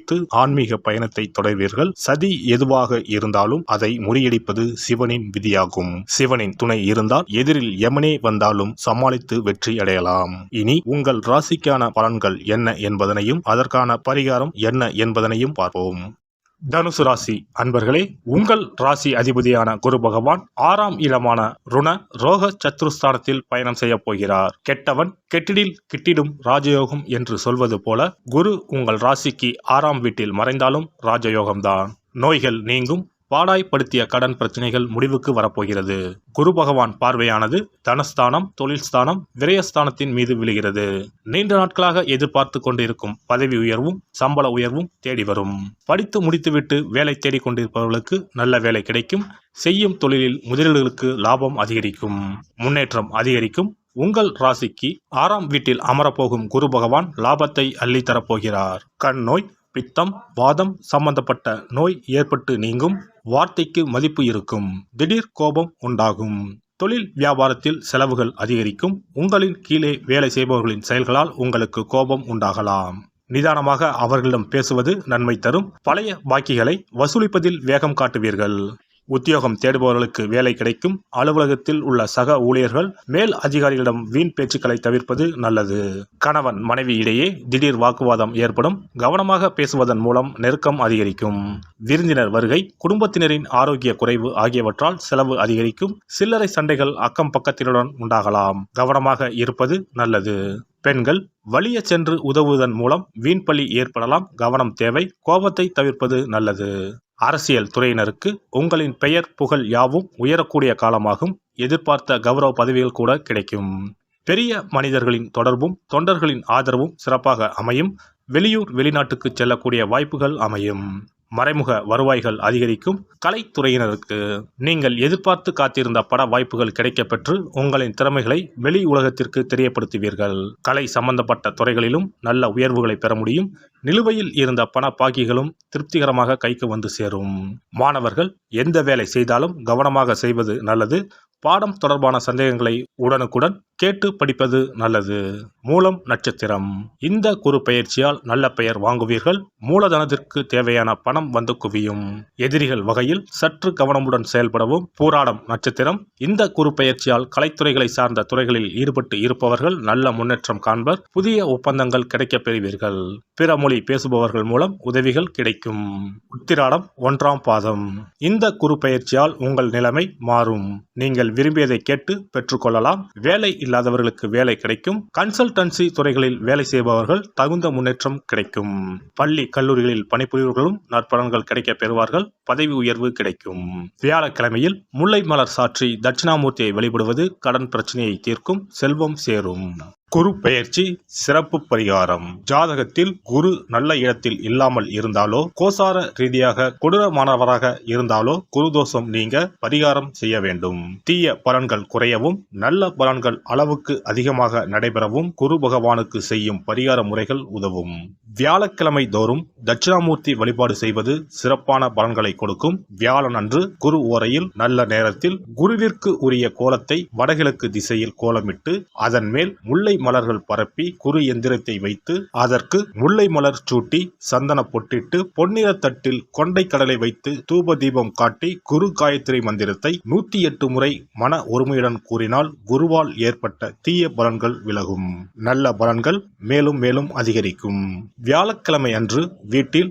வைத்து ஆன்மீக பயணத்தை தொடர்வீர்கள். சதி எதுவாக இருந்தாலும் அதை முறியடிப்பது சிவனின் விதியாகும். சிவனின் துணை இருந்தால் எதிரில் எமனே வந்தாலும் சமாளித்து வெற்றி அடையலாம். இனி உங்கள் ராசிக்கான பலன்கள் என்ன என்பதனையும் அதற்கான பரிகாரம் என்ன என்பதனையும் பார்ப்போம். தனுசு ராசி அன்பர்களே உங்கள் ராசி அதிபதியான குரு பகவான் ஆறாம் இடமான ருண ரோக சத்ருஸ்தானத்தில் பயணம் செய்ய போகிறார். கெட்டவன் கெட்டிடில் கிட்டிடும் ராஜயோகம் என்று சொல்வது போல குரு உங்கள் ராசிக்கு ஆறாம் வீட்டில் மறைந்தாலும் ராஜயோகம்தான். நோய்கள் நீங்கும் பாடாய்ப்படுத்திய கடன் பிரச்சனைகள் முடிவுக்கு வரப்போகிறது. குரு பகவான் பார்வையானது தனஸ்தானம் தொழில் ஸ்தானம் விரயஸ்தானத்தின் மீது விழுகிறது. நீண்ட நாட்களாக எதிர்பார்த்து கொண்டிருக்கும் பதவி உயர்வும் சம்பள உயர்வும் தேடி வரும். படித்து முடித்துவிட்டு வேலை தேடிக்கொண்டிருப்பவர்களுக்கு நல்ல வேலை கிடைக்கும். செய்யும் தொழிலில் முதலீடுகளுக்கு லாபம் அதிகரிக்கும். முன்னேற்றம் அதிகரிக்கும். உங்கள் ராசிக்கு ஆறாம் வீட்டில் அமரப்போகும் குரு பகவான் லாபத்தை அள்ளித்தரப்போகிறார் கண் நோய் பித்தம் வாதம் சம்பந்தப்பட்ட நோய் ஏற்பட்டு நீங்கும் வார்த்தைக்கு மதிப்பு இருக்கும் திடீர் கோபம் உண்டாகும். தொழில் வியாபாரத்தில் செலவுகள் அதிகரிக்கும் உங்களின் கீழே வேலை செய்பவர்களின் செயல்களால் உங்களுக்கு கோபம் உண்டாகலாம். நிதானமாக அவர்களிடம் பேசுவது நன்மை தரும் பழைய பாக்கிகளை வசூலிப்பதில் வேகம் காட்டுவீர்கள். உத்தியோகம் தேடுபவர்களுக்கு வேலை கிடைக்கும். அலுவலகத்தில் உள்ள சக ஊழியர்கள் மேல் அதிகாரிகளிடம் வீண் பேச்சுக்களை தவிர்ப்பது நல்லது. கணவன் மனைவி இடையே திடீர் வாக்குவாதம் ஏற்படும். கவனமாக பேசுவதன் மூலம் நெருக்கம் அதிகரிக்கும். விருந்தினர் வருகை குடும்பத்தினரின் ஆரோக்கிய குறைவு ஆகியவற்றால் செலவு அதிகரிக்கும். சில்லறை சண்டைகள் அக்கம் பக்கத்தினுடன் உண்டாகலாம். கவனமாக இருப்பது நல்லது. பெண்கள் வலிய சென்று உதவுவதன் மூலம் வீண்பலி ஏற்படலாம். கவனம் தேவை கோபத்தை தவிர்ப்பது நல்லது. அரசியல் துறையினருக்கு உங்களின் பெயர் புகழ் யாவும் உயரக்கூடிய காலமாகும். எதிர்பார்த்த கௌரவ பதவிகள் கூட கிடைக்கும். பெரிய மனிதர்களின் தொடர்பும் தொண்டர்களின் ஆதரவும் சிறப்பாக அமையும். வெளியூர் வெளிநாட்டுக்கு செல்லக்கூடிய வாய்ப்புகள் அமையும். மறைமுக வருவாய்கள் அதிகரிக்கும். கலைத்துறையினருக்கு நீங்கள் எதிர்பார்த்து காத்திருந்த பட வாய்ப்புகள் கிடைக்கப்பெற்று உங்களின் திறமைகளை வெளி உலகத்திற்கு தெரியப்படுத்துவீர்கள். கலை சம்பந்தப்பட்ட துறைகளிலும் நல்ல உயர்வுகளை பெற முடியும். நிலுவையில் இருந்த பண பாக்கிகளும் திருப்திகரமாக கைக்கு வந்து சேரும். மாணவர்கள் எந்த வேலை செய்தாலும் கவனமாக செய்வது நல்லது. பாடம் தொடர்பான சந்தேகங்களை உடனுக்குடன் கேட்டு படிப்பது நல்லது. மூலம் நட்சத்திரம். இந்த குறு பயிற்சியால் நல்ல பெயர் வாங்குவீர்கள். மூலதனத்திற்கு தேவையான பணம் வந்து குவியும். எதிரிகள் வகையில் சற்று கவனமுடன் செயல்படவும். பூராடம் நட்சத்திரம். இந்த குறு பயிற்சியால் கலைத்துறைகளை சார்ந்த துறைகளில் ஈடுபட்டு இருப்பவர்கள் நல்ல முன்னேற்றம் காண்பர். புதிய ஒப்பந்தங்கள் கிடைக்கப் பெறுவீர்கள். பிற மொழி பேசுபவர்கள் மூலம் உதவிகள் கிடைக்கும். உத்திராடம் ஒன்றாம் பாதம். இந்த குறு பயிற்சியால் உங்கள் நிலைமை மாறும். நீங்கள் விரும்பியதை கேட்டு பெற்றுக்கொள்ளலாம். வேலை இல்லாதவர்களுக்கு வேலை கிடைக்கும். கன்சல்டன்சி துறைகளில் வேலை செய்பவர்கள் தகுந்த முன்னேற்றம் கிடைக்கும். பள்ளி கல்லூரிகளில் பணிபுரிவர்களும் நற்பலன்கள் கிடைக்க பெறுவார்கள். பதவி உயர்வு கிடைக்கும். வியாழக்கிழமையில் முல்லை மலர் சாற்றி தட்சிணாமூர்த்தியை வழிபடுவது கடன் பிரச்சனையை தீர்க்கும். செல்வம் சேரும். குரு பெயர்ச்சி சிறப்பு பரிகாரம். ஜாதகத்தில் குரு நல்ல இடத்தில் இல்லாமல் இருந்தாலோ கோசார ரீதியாக கொடூரமானவராக இருந்தாலோ குரு தோஷம் நீங்க பரிகாரம் செய்ய வேண்டும். தீய பலன்கள் குறையவும் நல்ல பலன்கள் அளவுக்கு அதிகமாக நடைபெறவும் குரு பகவானுக்கு செய்யும் பரிகார முறைகள் உதவும். வியாழக்கிழமை தோறும் தட்சிணாமூர்த்தி வழிபாடு செய்வது சிறப்பான பலன்களை கொடுக்கும். வியாழன் அன்று குரு ஓரையில் நல்ல நேரத்தில் குருவிற்கு உரிய கோலத்தை வடகிழக்கு திசையில் கோலமிட்டு அதன் மேல் முல்லை மலர்கள் பரப்பி குரு எந்திரத்தை வைத்து அதற்கு முல்லை மலர் சூட்டி சந்தன பொட்டிட்டு பொன்னிற தட்டில் கொண்டை கடலை வைத்து தூப தீபம் காட்டி குரு காயத்ரி மந்திரத்தை நூத்தி எட்டு முறை மன ஒருமையுடன் கூறினால் குருவால் ஏற்பட்ட தீய பலன்கள் விலகும். நல்ல பலன்கள் மேலும் மேலும் அதிகரிக்கும். வியாழக்கிழமை அன்று வீட்டில்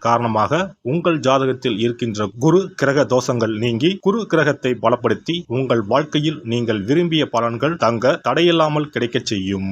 காரணமாக உங்கள் ஜாதகத்தில் இருக்கின்ற குரு கிரக தோஷங்கள் நீங்கி குரு கிரகத்தை பலப்படுத்தி உங்கள் வாழ்க்கையில் நீங்கள் விரும்பிய பலன்கள் தங்க தடையில்லாமல் கிடைக்கச் செய்யும்.